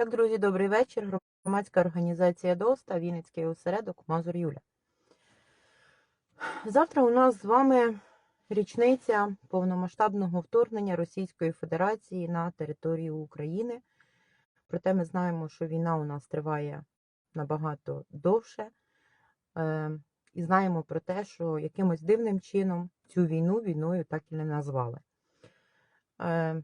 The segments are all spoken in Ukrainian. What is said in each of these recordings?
Так, друзі, добрий вечір. Громадська організація ДОСТА, Вінницький осередок, Мазур Юля. Завтра у нас з вами річниця повномасштабного вторгнення Російської Федерації на територію України. Проте ми знаємо, що війна у нас триває набагато довше. Е, І знаємо про те, що якимось дивним чином цю війну війною так і не назвали. Е,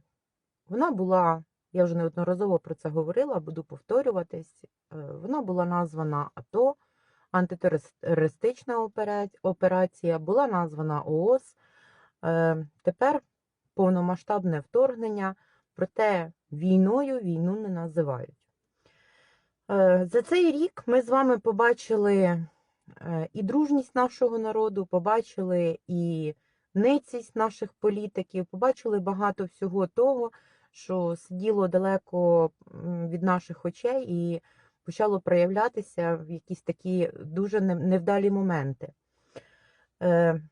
Вона була я вже неодноразово про це говорила, буду повторюватись. Е, Вона була названа АТО, антитерористична операція, була названа ООС. Е, Тепер повномасштабне вторгнення, проте війною війну не називають. Е, За цей рік ми з вами побачили і дружність нашого народу, побачили і ницість наших політиків, побачили багато всього того, що сиділо далеко від наших очей і почало проявлятися в якісь такі дуже невдалі моменти. Е,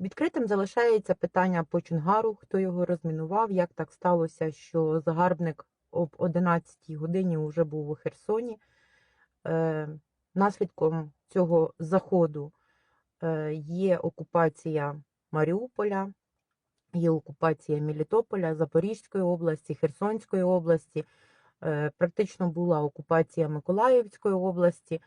Відкритим залишається питання по Чонгару, хто його розмінував, як так сталося, що загарбник об 11 годині вже був у Херсоні. Е, Наслідком цього заходу е, є окупація Маріуполя, є окупація Мелітополя, Запорізької області, Херсонської області, е, практично була окупація Миколаївської області.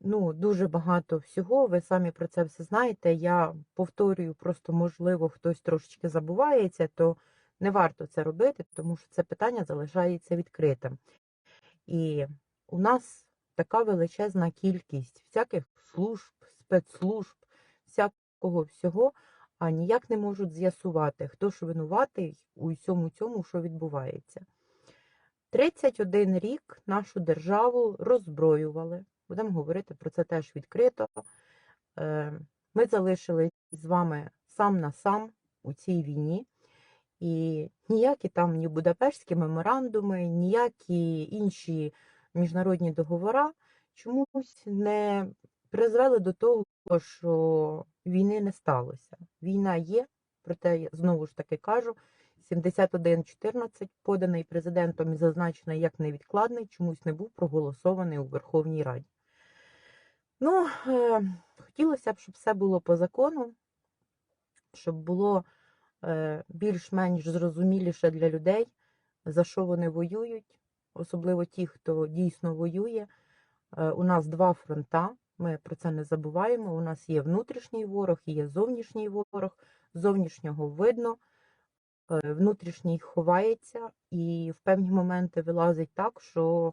Ну, дуже багато всього. Ви самі про це все знаєте. Я повторюю, просто можливо, хтось трошечки забувається, то не варто це робити, тому що це питання залишається відкритим. І у нас така величезна кількість всяких служб, спецслужб, всякого всього, а ніяк не можуть з'ясувати, хто ж винуватий у всьому цьому, що відбувається. 31 рік нашу державу роззброювали. Будемо говорити про це теж відкрито. Е, Ми залишились з вами сам на сам у цій війні. І ніякі там ні Будапештські меморандуми, ніякі інші міжнародні договори чомусь не призвели до того, що війни не сталося. Війна є, проте я знову ж таки кажу, 7114 поданий президентом і зазначений як невідкладний, чомусь не був проголосований у Верховній Раді. Ну, е, хотілося б, щоб все було по закону, щоб було е, більш-менш зрозуміліше для людей, за що вони воюють, особливо ті, хто дійсно воює. Е, У нас два фронта, ми про це не забуваємо. У нас є внутрішній ворог є зовнішній ворог. Зовнішнього видно, е, внутрішній ховається, і в певні моменти вилазить так, що,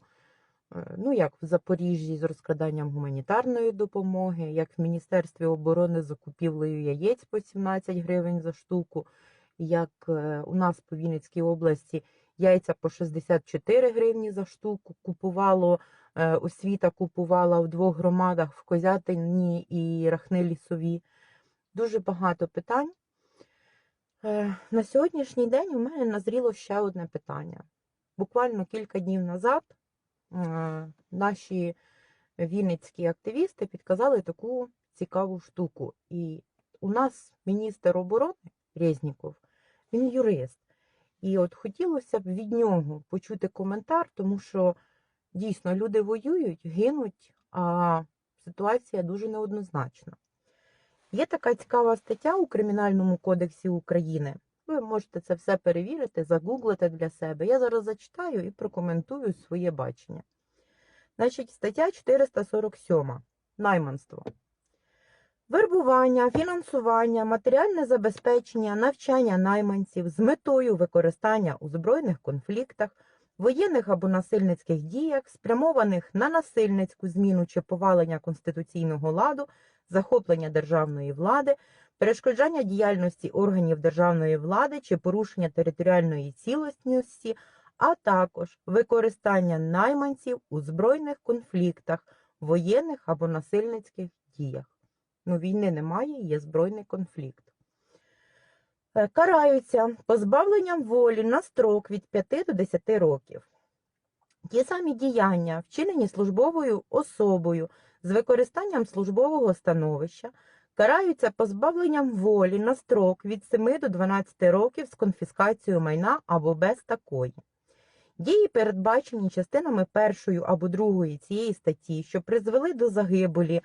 е, ну як в Запоріжжі з розкраданням гуманітарної допомоги, як в Міністерстві оборони з закупівлею яєць по 17 гривень за штуку, як е, у нас по Вінницькій області яйця по 64 гривні за штуку купувало. Е, Освіта купувала в двох громадах в Козятині і Рахни Лісові. Дуже багато питань. Е, На сьогоднішній день у мене назріло ще одне питання. Буквально кілька днів назад е, наші вінницькі активісти підказали таку цікаву штуку. І у нас міністр оборони Резніков, він юрист. І от хотілося б від нього почути коментар, тому що дійсно люди воюють, гинуть, а ситуація дуже неоднозначна. Є така цікава стаття у Кримінальному кодексі України. Ви можете це все перевірити, загуглити для себе. Я зараз зачитаю і прокоментую своє бачення. Значить, стаття 447. Найманство. Вербування, фінансування, матеріальне забезпечення, навчання найманців з метою використання у збройних конфліктах, воєнних або насильницьких діях, спрямованих на насильницьку зміну чи повалення конституційного ладу, захоплення державної влади, перешкоджання діяльності органів державної влади чи порушення територіальної цілісності, а також використання найманців у збройних конфліктах, воєнних або насильницьких діях. Ну, війни немає, є збройний конфлікт. Е, Караються позбавленням волі на строк від 5 до 10 років. Ті самі діяння, вчинені службовою особою з використанням службового становища, караються позбавленням волі на строк від 7 до 12 років з конфіскацією майна або без такої. Дії, передбачені частинами першої або другої цієї статті, що призвели до загибелі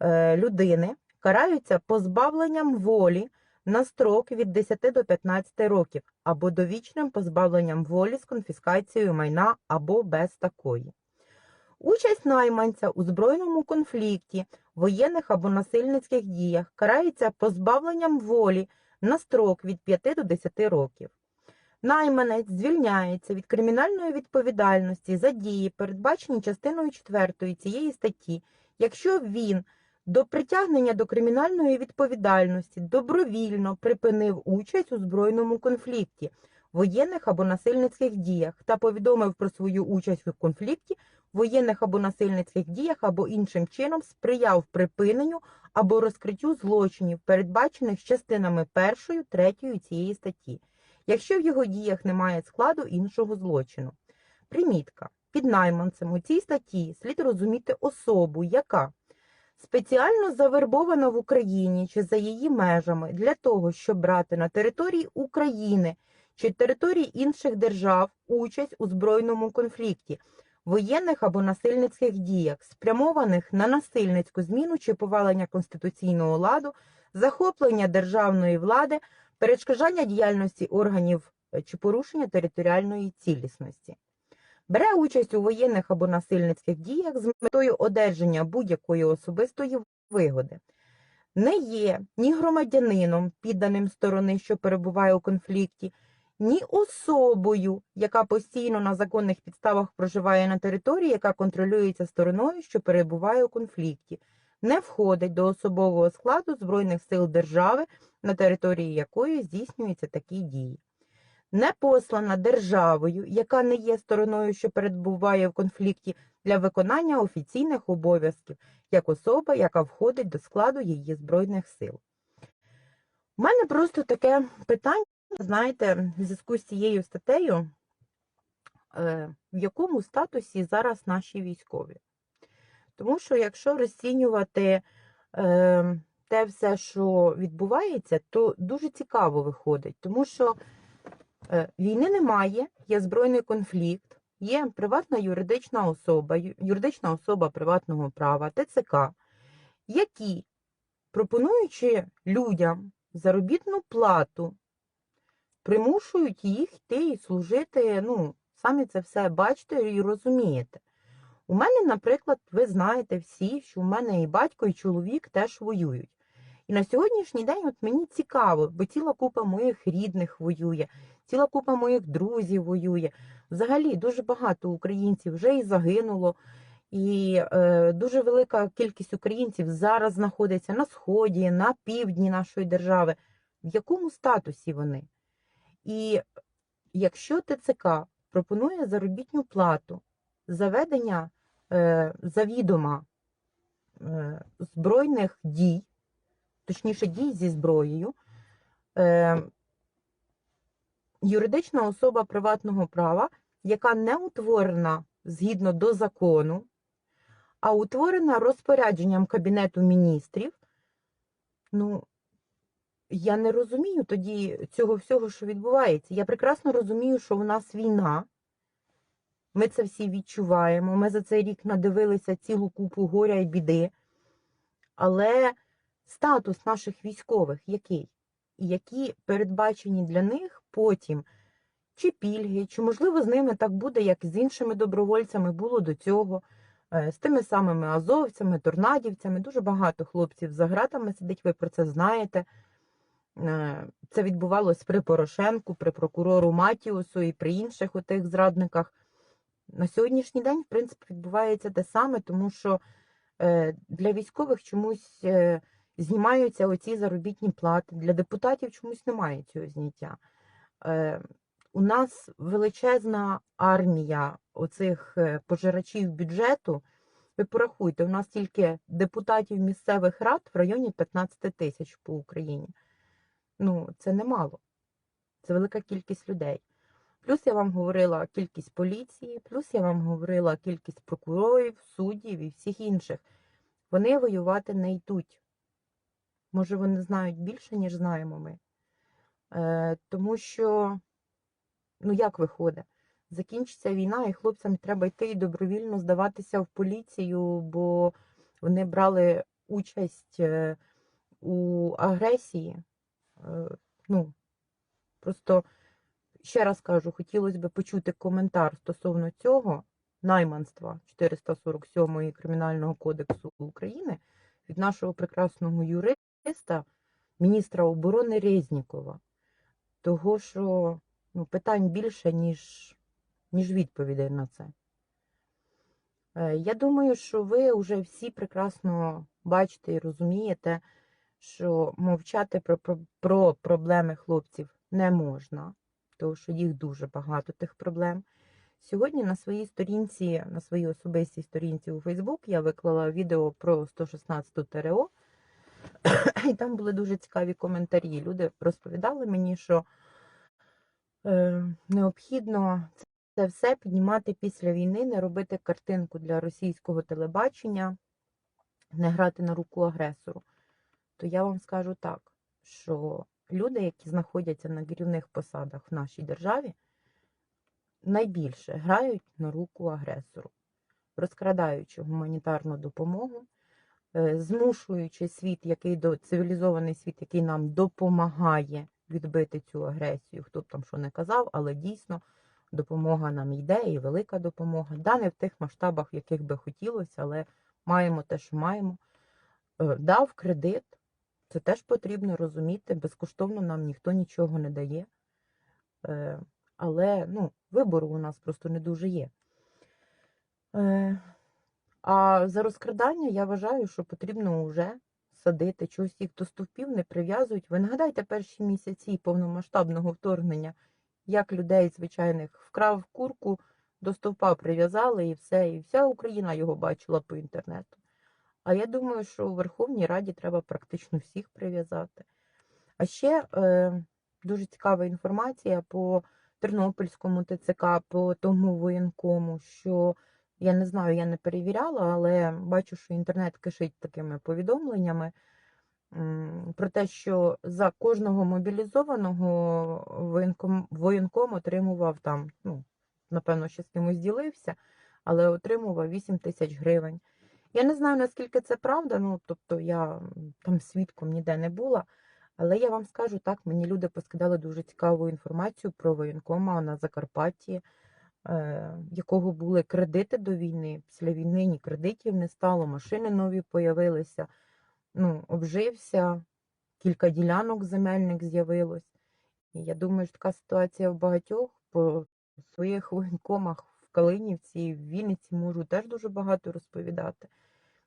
е, людини, караються позбавленням волі на строк від 10 до 15 років або довічним позбавленням волі з конфіскацією майна або без такої. Участь найманця у збройному конфлікті, воєнних або насильницьких діях карається позбавленням волі на строк від 5 до 10 років. Найманець звільняється від кримінальної відповідальності за дії, передбачені частиною 4 цієї статті, якщо він до притягнення до кримінальної відповідальності добровільно припинив участь у збройному конфлікті, воєнних або насильницьких діях та повідомив про свою участь у конфлікті, воєнних або насильницьких діях або іншим чином сприяв припиненню або розкриттю злочинів, передбачених частинами 1, 3 цієї статті, якщо в його діях немає складу іншого злочину. Примітка. Під найманцем у цій статті слід розуміти особу, яка спеціально завербована в Україні чи за її межами для того, щоб брати на території України чи території інших держав участь у збройному конфлікті, воєнних або насильницьких діях, спрямованих на насильницьку зміну чи повалення конституційного ладу, захоплення державної влади, перешкоджання діяльності органів е, чи порушення територіальної цілісності. Бере участь у воєнних або насильницьких діях з метою одержання будь-якої особистої вигоди. Не є ні громадянином, підданим сторони, що перебуває у конфлікті, ні особою, яка постійно на законних підставах проживає на території, яка контролюється стороною, що перебуває у конфлікті, не входить до особового складу Збройних сил держави, на території якої здійснюються такі дії. Не послана державою, яка не є стороною, що перебуває в конфлікті для виконання офіційних обов'язків, як особа, яка входить до складу її Збройних сил. У мене просто таке питання, знаєте, в зв'язку з цією статтею, е, в якому статусі зараз наші військові. Тому що якщо розцінювати е, те все, що відбувається, то дуже цікаво виходить, тому що війни немає, є збройний конфлікт, є приватна юридична особа, юридична особа приватного права, ТЦК, які, пропонуючи людям заробітну плату, примушують їх йти і служити, ну, самі це все бачите і розумієте. У мене, наприклад, ви знаєте всі, що у мене і батько, і чоловік теж воюють. І на сьогоднішній день от мені цікаво, бо ціла купа моїх рідних воює, ціла купа моїх друзів воює. Взагалі дуже багато українців вже і загинуло, і е, дуже велика кількість українців зараз знаходиться на сході, на півдні нашої держави. В якому статусі вони? І якщо ТЦК пропонує заробітну плату за ведення е, завідома е, збройних дій, точніше дій зі зброєю, е, юридична особа приватного права, яка не утворена згідно до закону, а утворена розпорядженням Кабінету міністрів, ну, я не розумію тоді цього всього, що відбувається. Я прекрасно розумію, що в нас війна. Ми це всі відчуваємо. Ми за цей рік надивилися цілу купу горя і біди. Але статус наших військових який? І які передбачені для них потім чи пільги, чи, можливо, з ними так буде, як з іншими добровольцями було до цього, е, з тими самими азовцями, торнадівцями. Дуже багато хлопців за гратами сидить, ви про це знаєте. Е, Це відбувалось при Порошенку, при прокурору Матіусу і при інших отих зрадниках. На сьогоднішній день, в принципі, відбувається те саме, тому що е, для військових чомусь знімаються оці заробітні плати, для депутатів чомусь немає цього зняття. Е, У нас величезна армія оцих е, пожирачів бюджету. Ви порахуйте, у нас тільки депутатів місцевих рад в районі 15 тисяч по Україні. Ну, це немало. Це велика кількість людей. Плюс я вам говорила кількість поліції, плюс я вам говорила кількість прокурорів, суддів і всіх інших. Вони воювати не йдуть. Може, вони знають більше, ніж знаємо ми. Е, тому що, ну як виходить? закінчиться війна, і хлопцям треба йти і добровільно здаватися в поліцію, бо вони брали участь е, у агресії. Е, Ну, просто ще раз кажу, хотілося б почути коментар стосовно цього найманства 447 Кримінального кодексу України від нашого прекрасного юриста, міністра оборони Резнікова. Того, що ну, питань більше, ніж, ніж відповідей на це. Е, Я думаю, що ви вже всі прекрасно бачите і розумієте, що мовчати про, про, про проблеми хлопців не можна, тому що їх дуже багато тих проблем. Сьогодні на своїй сторінці, на своїй особистій сторінці у Фейсбук я виклала відео про 116 ТРО, і там були дуже цікаві коментарі. Люди розповідали мені, що е, необхідно це все піднімати після війни, не робити картинку для російського телебачення, не грати на руку агресору. То я вам скажу так, що люди, які знаходяться на керівних посадах в нашій державі, найбільше грають на руку агресору, розкрадаючи гуманітарну допомогу, змушуючи світ, який до цивілізований світ, який нам допомагає відбити цю агресію, хто б там що не казав, але дійсно допомога нам йде, і велика допомога. Да, не в тих масштабах, яких би хотілося, але маємо те, що маємо. Е, Дав кредит, це теж потрібно розуміти. Безкоштовно нам ніхто нічого не дає. Е, Але ну, вибору у нас просто не дуже є. А за розкрадання я вважаю, що потрібно вже садити. Чогось їх до стовпів не прив'язують. Ви нагадайте перші місяці повномасштабного вторгнення, як людей звичайних вкрав курку, до стовпа прив'язали і все, і вся Україна його бачила по інтернету. А я думаю, що у Верховній Раді треба практично всіх прив'язати. А ще е, дуже цікава інформація по Тернопільському ТЦК, по тому воєнкому, що я не знаю, я не перевіряла, але бачу, що інтернет кишить такими повідомленнями про те, що за кожного мобілізованого воєнком, воєнком отримував там, ну, напевно, ще з кимось ділився, але отримував 8 тисяч гривень. Я не знаю, наскільки це правда, ну тобто я там свідком ніде не була. Але я вам скажу так, мені люди поскидали дуже цікаву інформацію про воєнкома на Закарпатті, якого були кредити до війни. Після війни ні кредитів не стало, машини нові появилися, ну, обжився, кілька ділянок земельних з'явилось. І я думаю, що така ситуація в багатьох по своїх воєнкомах в Калинівці в Вінниці можу теж дуже багато розповідати.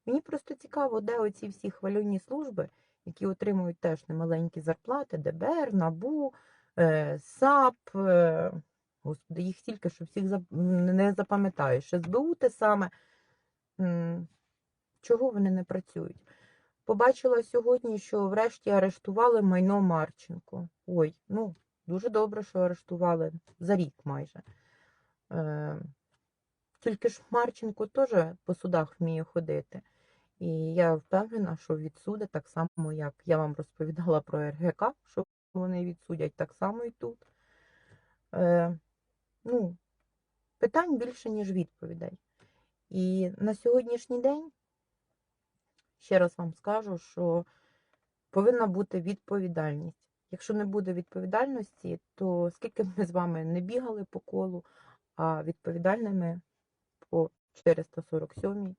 Мені просто цікаво, де оці всі хвальоні служби, які отримують теж немаленькі зарплати, ДБР, НАБУ, е, САП. Господи, їх стільки, що всіх не запам'ятаєш. СБУ те саме. Чого вони не працюють? Побачила сьогодні, що врешті арештували майно Марченко. Ой, ну, дуже добре, що арештували за рік майже. Е, Тільки ж Марченко теж по судах вміє ходити. І я впевнена, що відсуди так само, як я вам розповідала про РГК, що вони відсудять так само і тут. Е, ну, питань більше, ніж відповідей. І на сьогоднішній день, ще раз вам скажу, що повинна бути відповідальність. Якщо не буде відповідальності, то скільки б ми з вами не бігали по колу, а відповідальними по 447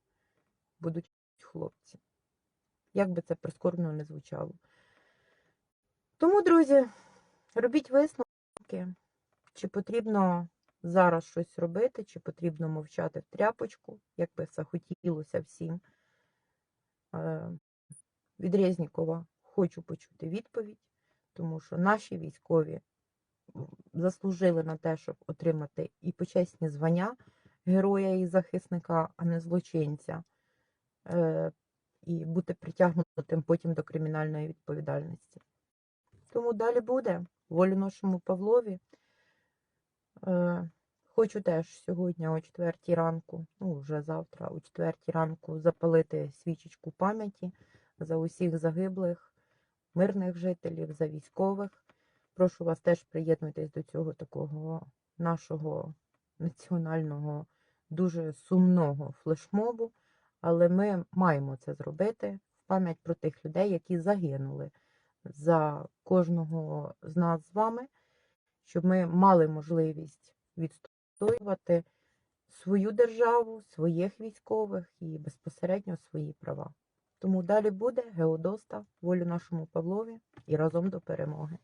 будуть хлопці. Як би це прискорбно не звучало. Тому, друзі, робіть висновки, чи потрібно зараз щось робити, чи потрібно мовчати в тряпочку, як би це хотілося всім. Е, Від Резнікова хочу почути відповідь, тому що наші військові заслужили на те, щоб отримати і почесні звання героя і захисника, а не злочинця, е, і бути притягнутим потім до кримінальної відповідальності. Тому далі буде волю нашому Павлові. Е, Хочу теж сьогодні о 4 ранку, ну вже завтра, о 4 ранку, запалити свічечку пам'яті за усіх загиблих, мирних жителів, за військових. Прошу вас теж приєднуйтесь до цього такого нашого національного дуже сумного флешмобу, але ми маємо це зробити в пам'ять про тих людей, які загинули за кожного з нас з вами, щоб ми мали можливість відстоювати свою державу, своїх військових і безпосередньо свої права. Тому далі буде Геодоста, волю нашому Павлові і разом до перемоги.